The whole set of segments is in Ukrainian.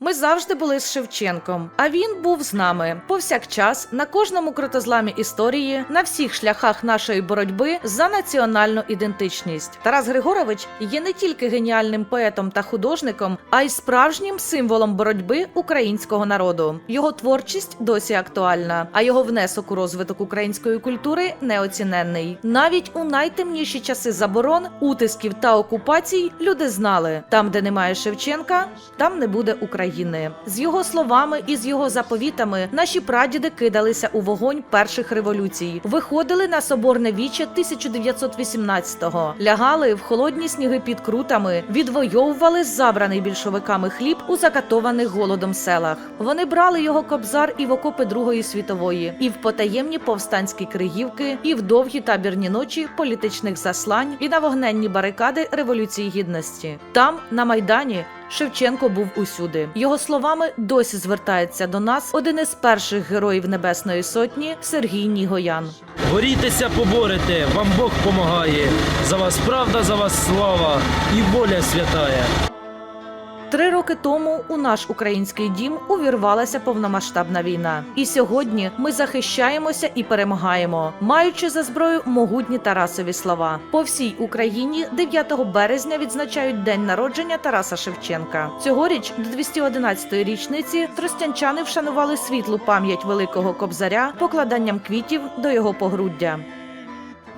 Ми завжди були з Шевченком, а він був з нами повсякчас на кожному крутозламі історії, на всіх шляхах нашої боротьби за національну ідентичність. Тарас Григорович є не тільки геніальним поетом та художником, а й справжнім символом боротьби українського народу. Його творчість досі актуальна, а його внесок у розвиток української культури неоціненний. Навіть у найтемніші часи заборон, утисків та окупацій люди знали: там, де немає Шевченка, там не буде України. З його словами і з його заповітами наші прадіди кидалися у вогонь перших революцій, виходили на соборне віче 1918-го, лягали в холодні сніги під крутами, відвоювали забраний більшовиками хліб у закатованих голодом селах. Вони брали його кобзар і в окопи Другої світової, і в потаємні повстанські кригівки, і в довгі табірні ночі політичних заслань, і на вогненні барикади революції гідності. Там, на майдані. Шевченко був усюди. Його словами досі звертається до нас один із перших героїв Небесної Сотні Сергій Нігоян. Борітеся, поборете, вам Бог помагає. За вас правда, за вас слава і воля святая. Три роки тому у наш український дім увірвалася повномасштабна війна. І сьогодні ми захищаємося і перемагаємо, маючи за зброю могутні Тарасові слова. По всій Україні 9 березня відзначають день народження Тараса Шевченка. Цьогоріч до 211-ї річниці тростянчани вшанували світлу пам'ять великого кобзаря покладанням квітів до його погруддя.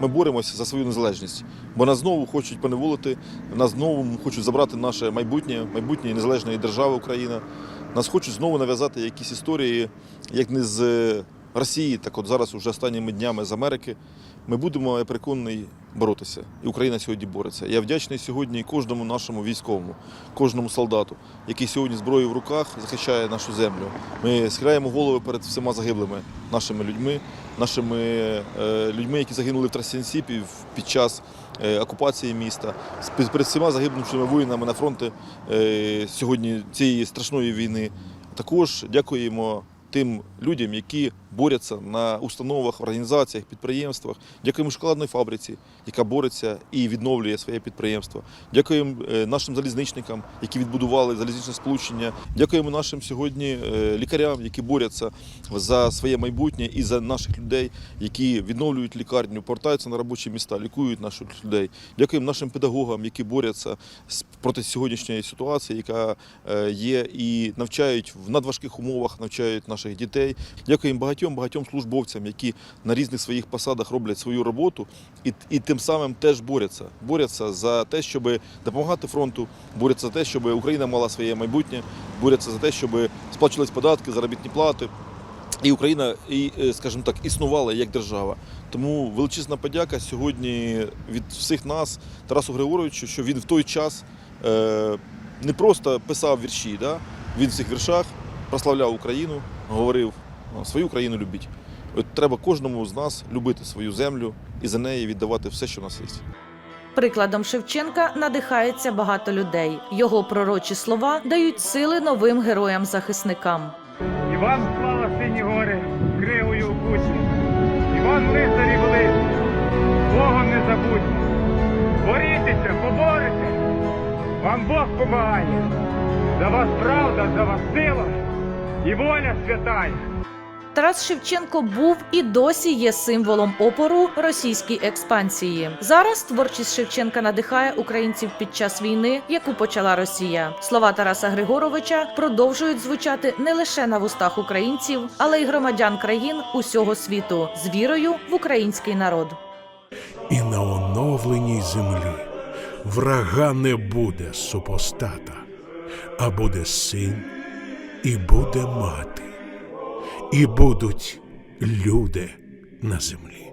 Ми боремося за свою незалежність, бо нас знову хочуть поневолити, нас знову хочуть забрати наше майбутнє, майбутнє незалежної держави Україна. Нас хочуть знову нав'язати якісь історії, як не з Росії, так от зараз уже останніми днями з Америки. Ми будемо, я переконаний, боротися. І Україна сьогодні бореться. Я вдячний сьогодні кожному нашому військовому, кожному солдату, який сьогодні зброєю в руках захищає нашу землю. Ми схиляємо голови перед всіма загиблими нашими людьми, нашими е, людьми, які загинули в Трасянсіпі під час е, окупації міста, перед всіма загибнувшими воїнами на фронті е, сьогодні цієї страшної війни. Також дякуємо тим людям, які борються на установах, організаціях, підприємствах. Дякуємо шоколадної фабриці, яка бореться і відновлює своє підприємство. Дякуємо е, нашим залізничникам, які відбудували залізничне сполучення. Дякуємо нашим сьогодні е, лікарям, які борються за своє майбутнє і за наших людей, які відновлюють лікарню, повертаються на робочі міста, лікують наших людей. Дякуємо нашим педагогам, які борються проти сьогоднішньої ситуації, яка е, є, і навчають в надважких умовах, навчають наших дітей. Дякуємо багатьом багатьом службовцям, які на різних своїх посадах роблять свою роботу і, і тим самим теж борються. Борються за те, щоб допомагати фронту, борються за те, щоб Україна мала своє майбутнє, борються за те, щоб сплачувались податки, заробітні плати. І Україна, і, е, скажімо так, існувала як держава. Тому величезна подяка сьогодні від всіх нас, Тарасу Григоровичу, що він в той час е, не просто писав вірші, да? він в цих віршах прославляв Україну, говорив «Ну, свою Україну любіть. От треба кожному з нас любити свою землю і за неї віддавати все, що в нас є. Прикладом Шевченка надихається багато людей. Його пророчі слова дають сили новим героям-захисникам. Іван слава сині гори, кривою у кучі. Іван лицарі великі, Богом не забудьте. Борітеся, поборете, вам Бог помагає. За вас правда, за вас сила і воля святая. Тарас Шевченко був і досі є символом опору російській експансії. Зараз творчість Шевченка надихає українців під час війни, яку почала Росія. Слова Тараса Григоровича продовжують звучати не лише на вустах українців, але й громадян країн усього світу з вірою в український народ. І на оновленій землі врага не буде супостата, а буде син, і буде мати, і будуть люди на землі.